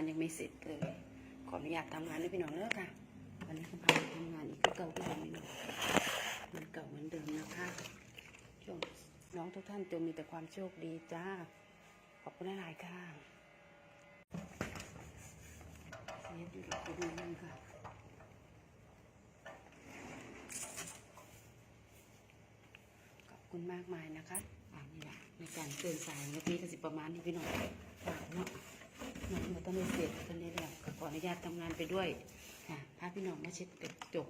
านยังไม่เสร็จเลย ขออนุญาตทำงานด้วยพี่น้องเด้อค่ะ วันนี้ก็พาทำงานอีกเก่าที่เดิมพี่น้องมันเก่าเหมือนเดิมนะคะช่วงน้องทุกท่านจงมีแต่ความโชคดีจ้า ขอบคุณหลายๆค่ะเสียดูดูดูนึงค่ะขอบคุณมากมายนะคะอ่านี่แหละในการเตือนสายเมื่อกี้ก็สิประมาณนี้พี่น้องฝากเนาะ งานมันต้องไม่เสร็จตอนนี้แล้วขออนุญาตทำงานไปด้วยค่ะพาพี่น้องมาเช็ดกระจก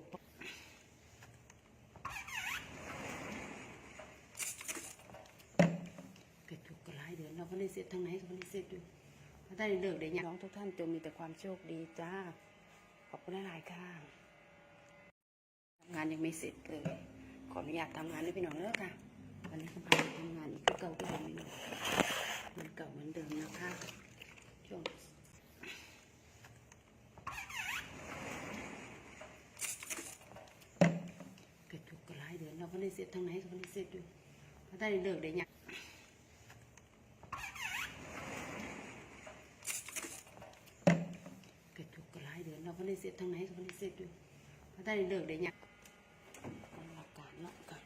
กระจกก็หลายเดือนเราก็ได้เสร็จทางไหนก็ไม่ได้เสร็จอยู่ถ้าได้เลิกได้ยังน้องทุกท่านจงมีแต่ความโชคดีจ้าขอบคุณหลายๆค่ะทำงานยังไม่เสร็จเลยขออนุญาตทำงานด้วยพี่น้องเด้อค่ะวันนี้ก็พาไปทำงานอีกเก่าที่เดิมพี่น้องมันเก่าเหมือนเดิมนะคะช่วงกระจุกก็หลายเดือนเราก็ได้เสร็จทางไหนก็ไม่ได้เสร็จอยู่ถ้าได้เลิกได้ยังกระจุกก็หลายเดือนเราก็ได้เสร็จทางไหนก็ไม่ได้เสร็จอยู่ถ้าได้เลิกได้ยังหลักการเนาะค่ะ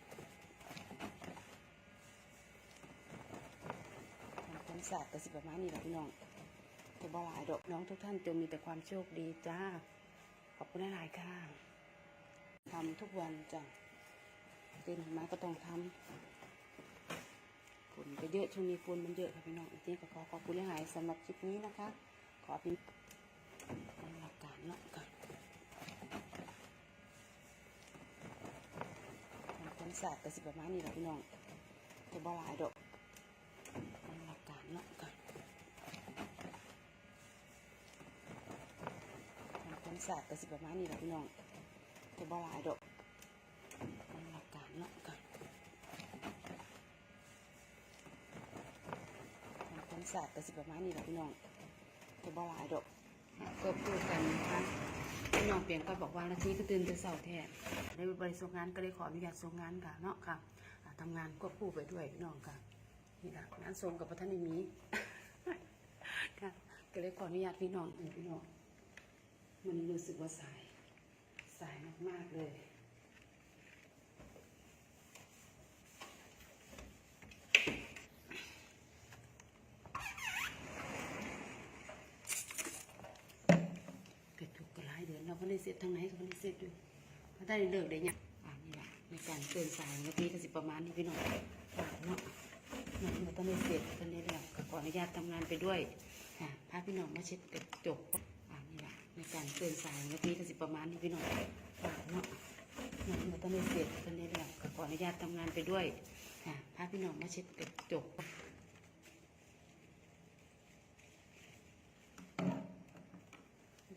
ความศาสตร์ก็สิประมาณนี้แหละพี่น้องตัวบหลายดอกน้องทุกท่านจงมีแต่ความโชคดีจ้าขอบคุณหลายค่ะทำทุกวันจ้ะ ตื่นมาก็ต้องทำฝนก็เยอะช่วงนี้ฝนมันเยอะค่ะพี่น้องอีกทีก็ขอขอบคุณหลายสำหรับคลิปนี้นะคะ ขอเป็นหลักการเนาะค่ะความศาสตร์ก็สิบประมาณนี้แหละพี่น้องตัวบหลายดอกหลักการเนาะค่ะทำความสะอาดก็สิบประมาณนี้แหละพี่น้องจะบ่หลายดอกเป็นหลักการเนาะค่ะทำความ สะอาดก็สิประมาณนี้แหละพี่น้องจะบ่หลายดอกก็พูดกันนะคะพี่น้องเปลี่ยนก็บอกว่านาทีก็ตื่นแต่เช้าแท้ได้บริส่งงานก็เลยขออนุญาตส่งงานค่ะเนาะค่ะอ่าทำงานควบคู่ไปด้วยพี่น้องค่ะนี่แหละงานทรงกับพระท่านในมีค่ะก็เลยขออนุญาตพี่น้องเออพี่น้องมันรู้สึกว่าสายสายมากๆเลย กระจุกกระไรเดือนเราก็ ได้เสร็จทางไหนก็ไม่ได้เสร็จอยู่ถ้าได้เลิกได้ยังอ่านี่แหละในการเตือนสายเมื่อกี้ก็สิประมาณนี้พี่น้องฝากเนาะงานมันต้องไม่เสร็จตอนนี้แล้วก็ขออนุญาตทำงานไปด้วยค่ะพาพี่น้องมาเช็ดกระจกอ่านี่แหละในการเตือนสายเมื่อกี้ก็สิประมาณนี้พี่น้องฝากเนาะงานมันต้องไม่เสร็จตอนนี้แล้วก็ขออนุญาตทำงานไปด้วยค่ะพาพี่น้องมาเช็ดกระจก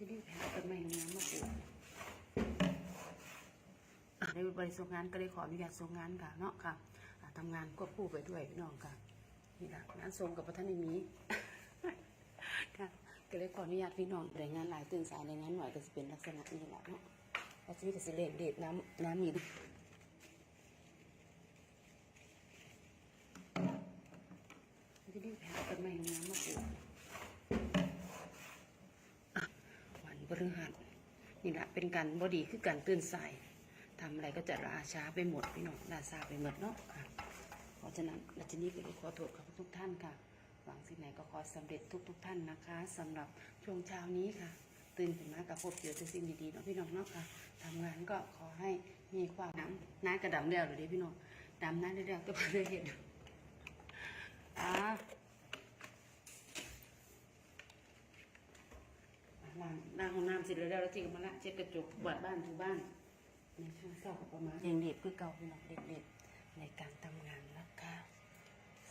จะรีบหาต้นไม้งามมาปลูกอะ ได้บริส่งงานก็เลยขออนุญาตส่งงานค่ะเนาะค่ะอ่าทำงานควบคู่ไปด้วยพี่น้องค่ะนี่แหละงานทรงกับพระท่านในมีค่ะก็เลยขออนุญาตพี่น้องรายงานหลายตื่นสายรายงานหน่อยก็จะเป็นลักษณะนี้แหละเนาะแล้วทีนี้ก็สิเลขเด็ดน้ำน้ำมีด้วยที่นี่แพ้ต้นไม้งามมาปลูกอ่วันพฤหัสนี่แหละเป็นการบอดีคือการตื่นสาย ทำอะไรก็จะราช้าไปหมดพี่น้องราซาไปหมดเนาะค่ะ เพราะฉะนั้นดัชนีก็ขอโทษกับทุกท่านค่ะ หวังสิ่งไหนก็ขอสำเร็จทุกทุกๆท่านนะคะสำหรับช่วงเช้านี้ค่ะ ตื่นขึ้นมากับพบเจอแต่สิ่งดีๆเนาะพี่น้องเนาะค่ะทำงานก็ขอให้มีความน้ำน้ากระดำเดียวหรือเด้พี่น้องดำน้าเดียวก็พอได้เห็นอ่าล้างล้างห้องน้ำเสร็จแล้วแล้วที่ก็มาละเช็ดกระจกกวดบ้านถูบ้าน ในช่วงเช้าก็ประมาณยังเด็กคือเก่าพี่น้องเด็กๆในการทำงานนะคะ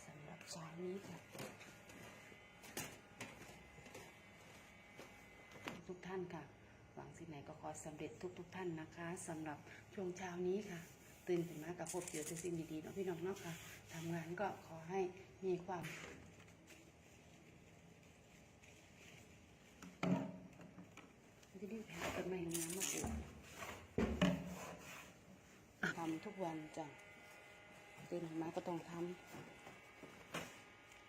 สำหรับเช้านี้ค่ะทุกท่านค่ะ หวังสิ่งไหนก็ขอสำเร็จทุกๆท่านนะคะสำหรับช่วงเช้านี้ค่ะ ตื่นขึ้นมากับพบเจอแต่สิ่งดีๆเนาะพี่น้องเนาะค่ะทำงานก็ขอให้มีความที่นี่แพ้ต้นไม้งามมาปลูกำทุกวันจ้ะตื่นมาก็ต้องทำ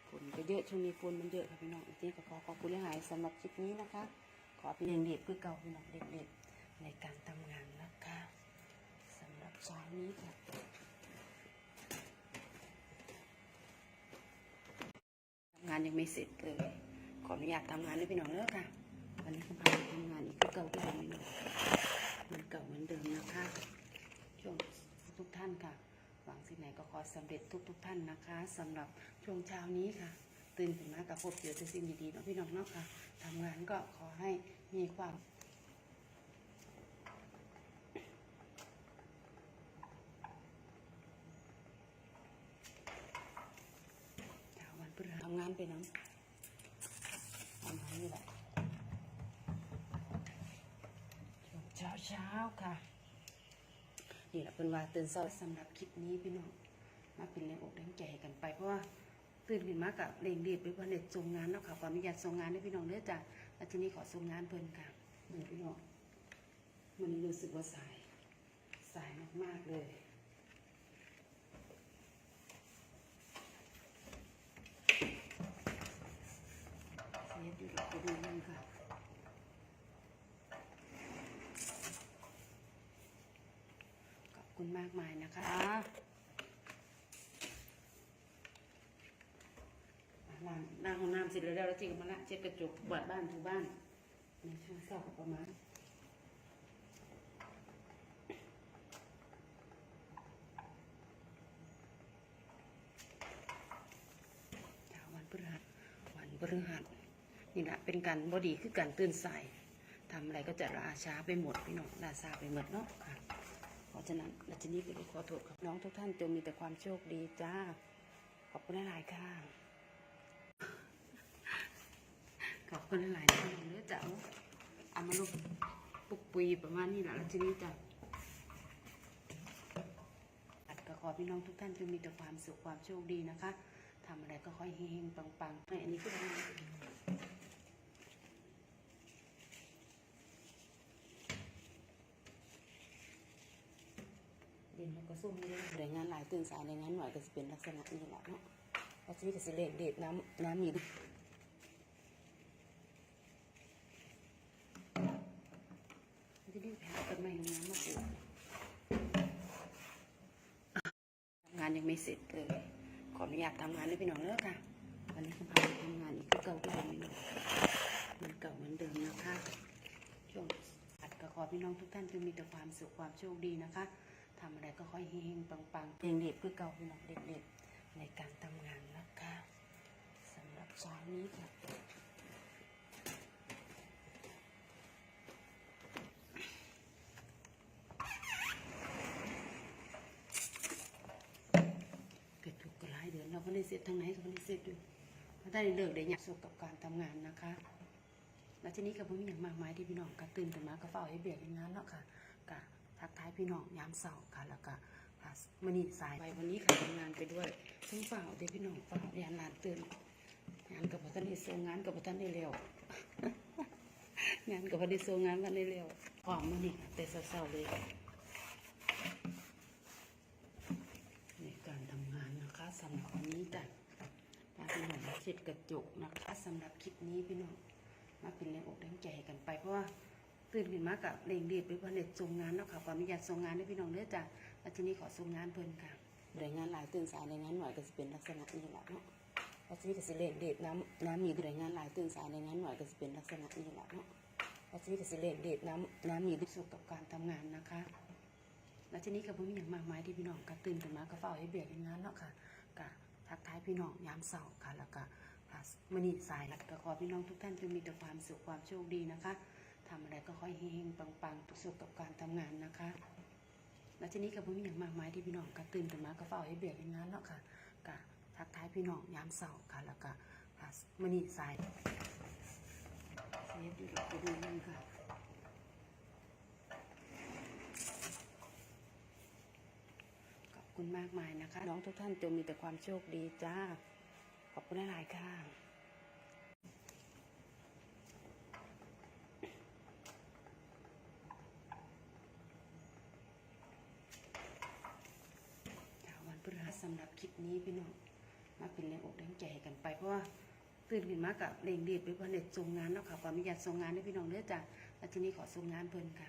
ฝนนก็เยอะช่วงนี้ฝนมันเยอะค่ะพี่น้องจริงๆก็ขอขอบคุณหายสำหรับคลิปนี้นะคะ ขอเป็นเด็กเด็กคือเก่าพี่น้องเด็กเด็กๆในการทำงานนะคะสำหรับเช้านี้ค่ะทำงานยังไม่เสร็จเลยขออนุญาตทำงานด้วยพี่น้องเด้อค่ะวันนี้ก็พาไปทำงานอีกคือเก่าพี่น้องมันเก่าเหมือนเดิมนะคะช่วง ทุกท่านค่ะ หวังสิ่งไหนก็ขอสำเร็จทุกทุกๆท่านนะคะสำหรับช่วงเช้านี้ค่ะ ตื่นขึ้นมากับพบเจอแต่สิ่งดีๆเนาะพี่น้องเนาะค่ะทำงานก็ขอให้มีความวันพฤหัสทำงานไปน้ำทำงานนี่แหละช่วงเช้าเช้าๆค่ะ นี่แหละเป็นว่าตื่นเช้าสำหรับคลิปนี้พี่น้องมาเป็นแรงอกแรงใจให้กันไปเพราะว่าตื่นขึ้นมากับเร่งรีบไปเพื่อเด็ดส่งงานเนาะค่ะขออนุญาตส่งงานให้พี่น้องเด้อจ้ะแล้วทีนี้ขอส่งงานเพิ่นค่ะนี่พี่น้องมันรู้สึกว่าสายสายมากๆเลย เสียดีกับคุณนึงค่ะ ขอบคุณ มากมายนะคะล้างล้างห้องน้ำเสร็จแล้วแล้วจริงมาละเช็ดกระจกกวดบ้านถูบ้านในช่วงเช้าประมาณวันพฤหัสวันพฤหัสนี่แหละเป็นการบอดีคือการตื่นสายทำอะไรก็จะราช้าไปหมดพี่น้องราซาไปหมดเนาะค่ะ ราะฉะนั้นรัชนีก็ขอโทษกับน้องทุกท่านจงมีแต่ความโชคดีจ้า ขอบคุณหลายๆค่ะ ขอบคุณหลายๆนะน้องเนื้อจ๋าเอามาลูกปุกปุยประมาณนี้แหละรัชนีจ้ะอัดก็ขอพี่น้องทุกท่านจงมีแต่ความสุขความโชคดีนะคะทำอะไรก็ค่อยเฮงๆปังๆเอ้อันนี้คืออะไรเด่นแล้วก็ส้มนี่เลยรายตื่นสายรายงานหน่อยก็จะเป็นลักษณะนี้แหละเนาะรัชนีก็สิเลขเด็ดน้ำน้ำมีด้วยจะรีบหาต้นไม้งามมาปลูกทำงานยังไม่เสร็จเลย ขออนุญาตทำงานด้วยพี่น้องเด้อค่ะ วันนี้ก็พาไปทำงานอีกเก่าที่เดิมพี่น้องเหมันเก่าเหมือนเดิมนะคะช่วงอัดก็ขอพี่น้องทุกท่านจงมีแต่ความสุขความโชคดีนะคะ ทำอะไรก็ค่อยเฮงๆปังๆเด็กเด็กคือเก่าพี่น้องเด็กๆในการทำงานนะคะสำหรับเช้านี้ค่ะเกิดถูกกระไรเดือนเราก็ได้เสร็จทางไหนก็ได้เสร็จอยู่ถ้าได้เลิกได้อยากสุขกับการทำงานนะคะแล้วทีนี้ก็บ่มีอย่างมากมายที่พี่น้องก็ตื่นขึ้นมาก็เฝ้าให้เบียกงานเนาะค่ะายพี่น้องยามเช้าค่ะ แล้วก็ค่ะมื้อนี้สายไปวันนี้ค่ะทำงานไปด้วยซึ่งเฝ้าเดี๋ยวพี่น้องเฝ้าเรียนหลานตื่นงานกับพ่ท่านได้ส่งงานกับพ่ท่านได้เร็วงานกับพ่ได้ส่งงานวันได้เร็วพร้อมมื้อนี้แต่เช้าๆเลยในการทำงานนะคะสำหรับวันนี้จ้ะมาเป็นหน่วยเช็ดกระจกนะคะสำหรับคลิปนี้พี่น้องมาเป็นแรงอกแรงใจกันไปเพราะว่า ตื่นขึ้นมากับเร่งรีบไปเพื่อเน็ตส่งงานเนาะค่ะขออนุญาตส่งงานให้พี่น้องเด้อจ้ะแล้วทีนี้ขอส่งงานเพิ่นค่ะรายงานหลายตื่นสายรายงานหน่อยก็จะเป็นลักษณะนี้แหละเนาะแล้วทีนี้ก็สิเลขเด็ดน้ำน้ำมีรายงานหลายตื่นสายรายงานหน่อยก็จะเป็นลักษณะนี้แหละเนาะแล้วทีนี้ก็สิเลขเด็ดน้ำน้ำมีสุขกับการทำงานนะคะ แล้วทีนี้ก็บ่มีอย่างมากมายที่พี่น้องก็ตื่นขึ้นมาก็เฝ้าให้เบียกงานเนาะค่ะก็ทักทายพี่น้องยามเช้าค่ะแล้วก็มื้อนี้สายก็ขอพี่น้องทุกท่านจงมีแต่ความสุขความโชคดีนะคะ ทำอะไรก็ค่อยเฮงๆปังๆสุขกับการทำงานนะคะ แล้วทีนี้ก็บ่มีอย่างมากมายที่พี่น้องก็ตื่นขึ้นมาก็เฝ้าให้เบียกงานเนาะค่ะก็ทักทายพี่น้องยามเช้าค่ะ แล้วก็มื้อนี้สายเสียดีกับคุณนึงค่ะขอบคุณมากมายนะคะ น้องทุกท่านจงมีแต่ความโชคดีจ้าขอบคุณหลายๆค่ะ เช้าหรับคลิปนี้พี่น้องมาเป็นแรงอกแรงใจให้กันไปเพราะว่าตื่นขึ้นมากับเร่งรีบไปเพื่อเด็ดส่งงานเนาะค่ะขออนุญาตส่งงานให้พี่น้องเด้อจ้ะและทีนี้ขอส่งงานเพิ่นค่ะ